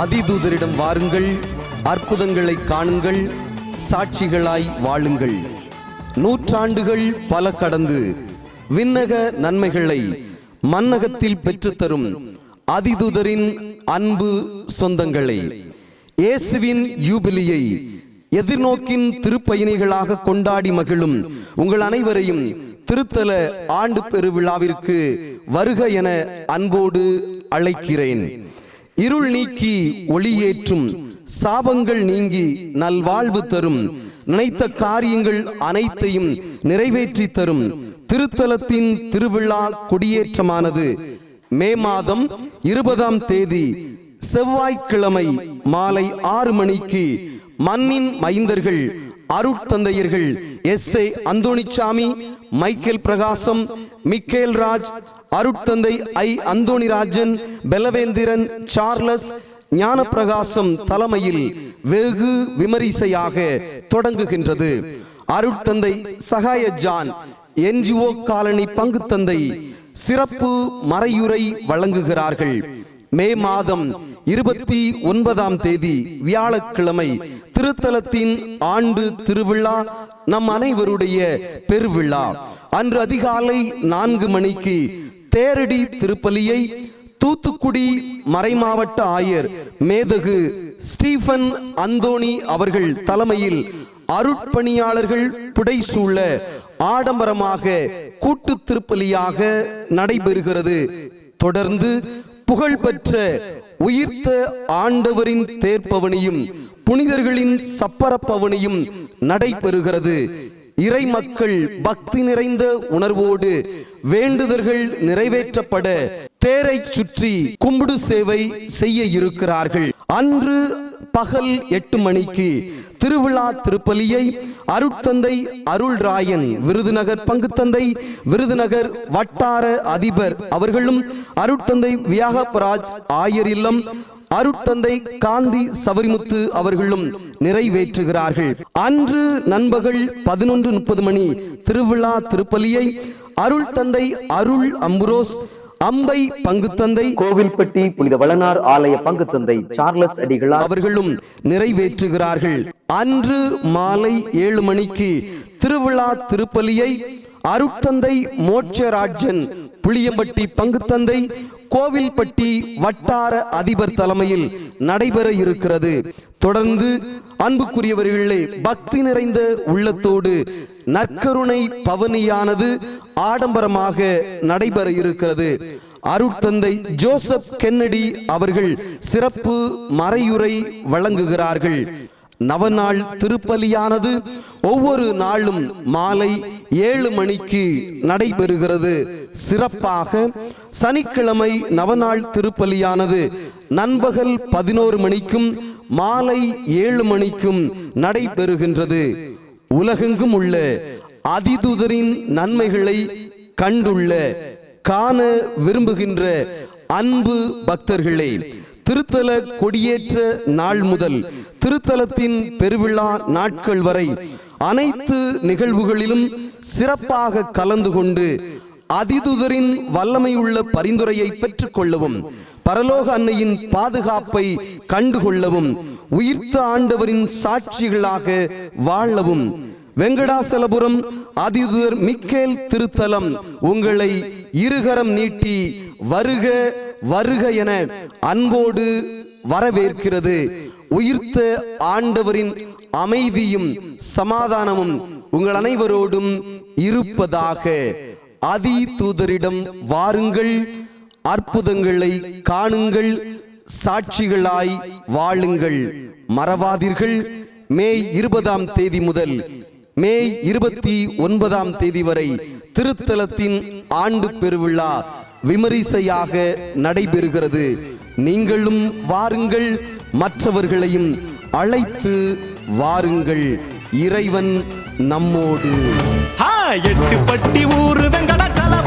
அதிதூதரிடம் வாருங்கள் அற்புதங்களை காணுங்கள் சாட்சிகளாய் வாழுங்கள். நூற்றாண்டுகள் பல கடந்து விண்ணக நன்மைகளை மன்னகத்தில் பெற்றுத்தரும் அதிதூதரின் அன்பு சொந்தங்களை இயேசுவின் யூபிலியை எதிர்நோக்கின் திருப்பயணிகளாக கொண்டாடி மகிழும் உங்கள் அனைவரையும் திருத்தல ஆண்டு பெருவிழாவிற்கு வருக என அன்போடு அழைக்கிறேன். இருள் நீக்கி ஒளியேற்றும் சாபங்கள் நீங்கி நல்வாழ்வு தரும். நினைத்த காரியங்கள் அனைத்தையும் நிறைவேற்றி தரும். திருத்தலத்தின் திருவிழா கொடியேற்றமானது. மே மாதம் இருபதாம் தேதி செவ்வாய்க்கிழமை மாலை ஆறு மணிக்கு மண்ணின் மைந்தர்கள் அருட்தந்தையர்கள் S A Anthonisamy Michael Prakasam Michael Raj அருட்தந்தை ஐ. அந்தோணிராஜன் பெலவேந்திரன் சார்லஸ் ஞானப்பிரகாசம் தலைமையில் வெகு விமரிசையாக தொடங்குகின்றது. அருட்தந்தை சகாய ஜான் என்ஜிஓ காலனி பங்கு தந்தை சிறப்பு மறையுரை வழங்குகிறார்கள். மே மாதம் இருபத்தி ஒன்பதாம் தேதி வியாழக்கிழமை திருத்தலத்தின் ஆண்டு திருவிழா நம் அனைவருடைய பெருவிழா. அன்று அதிகாலை நான்கு மணிக்கு தேரடி திருப்பலியை தூத்துக்குடி மறைமாவட்ட ஆயர் மேதகு ஸ்டீபன் அந்தோணி அவர்கள் தலைமையில் அருட்பணியாளர்கள் புடைசூழ ஆடம்பரமாக கூட்டு திருப்பலியாக நடைபெறுகிறது. தொடர்ந்து புகழ்பெற்ற உயிர்த்த ஆண்டவரின் தேர்ப்பவனியும் புனிதர்களின் சப்பரப்பவனியும் நடைபெறுகிறது. இறை மக்கள் பக்தி நிறைந்த உணர்வோடு வேண்டுதல்கள் நிறைவேற்றப்பட தேரை சுற்றி கும்பிடு சேவை செய்ய இருக்கிறார்கள். அன்று பகல் எட்டு மணிக்கு திருவிழா திருப்பலியை அருட்தந்தை அருள்ராயன் விருதுநகர் பங்குத்தந்தை விருதுநகர் வட்டார அதிபர் அவர்களும் அருட்தந்தை வியாகப்பராஜ் ஆயர் இல்லம் அருட்தந்தை காந்தி சபரிமுத்து அவர்களும் நிறைவேற்றுகிறார்கள். அன்று நண்பகல் பதினொன்று முப்பது மணி திருவிழா திருப்பலியை அருள் தந்தை அருள் அம்புரோஸ் அம்பை பங்குத்தந்தை கோவில்பட்டி புனித வளனார் ஆலய பங்கு தந்தை சார்லஸ் அடிகளார் அவர்களும் நிறைவேற்றுகிறார்கள். அன்று மாலை ஏழு மணிக்கு திருவிழா திருப்பலியை அருட்தந்தை மோட்சராஜன் புளியம்பட்டி பங்குத்தந்தை கோவில்பட்டி வட்டார அதிபர் தலைமையில் நடைபெற இருக்கிறது. தொடர்ந்து அன்புக்குரியவர்களே பக்தி நிறைந்த உள்ளத்தோடு நற்கருணை பவனியானது ஆடம்பரமாக நடைபெற இருக்கிறது. அருட்தந்தை ஜோசப் கென்னடி அவர்கள் சிறப்பு மறையுரை வழங்குகிறார்கள். நவநாள் திருப்பலியானது ஒவ்வொரு நாளும் மாலை ஏழு மணிக்கு நடைபெறுகிறது. சிறப்பாக சனிக்கிழமை நவநாள் திருப்பலியானது நண்பகல் பதினோரு மணிக்கும் மாலை ஏழு மணிக்கும் நடைபெறுகின்றது. உலகெங்கும் உள்ள அதிதூதரின் நன்மைகளை கண்டுள்ள காண விரும்புகின்ற அன்பு பக்தர்களே திருத்தல கொடியேற்ற நாள் முதல் திருத்தலத்தின் பெருவிழா நாட்கள் வரை அனைத்து நிகழ்வுகளிலும் சிறப்பாக கலந்து கொண்டு அதிதுதரின் வல்லமையுள்ள பரிந்துரையை பெற்றுக் கொள்ளவும் பரலோக அன்னையின் பாதுகாப்பை கண்டுகொள்ளவும் உயிர்த்த ஆண்டவரின் சாட்சிகளாக வாழவும். வெங்கடாசலபுரம் அதிதுதர் மிக்கேல் திருத்தலம் உங்களை இருகரம் நீட்டி வருக வருக என அன்போடு வரவேற்கிறது. உயிர்த்த ஆண்டவரின் அமைதியும் சமாதானமும் உங்கள் அனைவரோடும் இருப்பதாக அதி தூதரிடம் வாருங்கள் அற்புதங்களை காணுங்கள் சாட்சிகளாய் வாழுங்கள். மறவாதீர்கள். மே இருபதாம் தேதி முதல் மே இருபத்தி ஒன்பதாம் தேதி வரை திருத்தலத்தின் ஆண்டு பெருவிழா விமரிசையாக நடைபெறுகிறது. நீங்களும் வாருங்கள் மற்றவர்களையும் அழைத்து வாருங்கள். இறைவன் நம்மோடு. எட்டு பட்டி ஊரு வெங்கடாச்சல.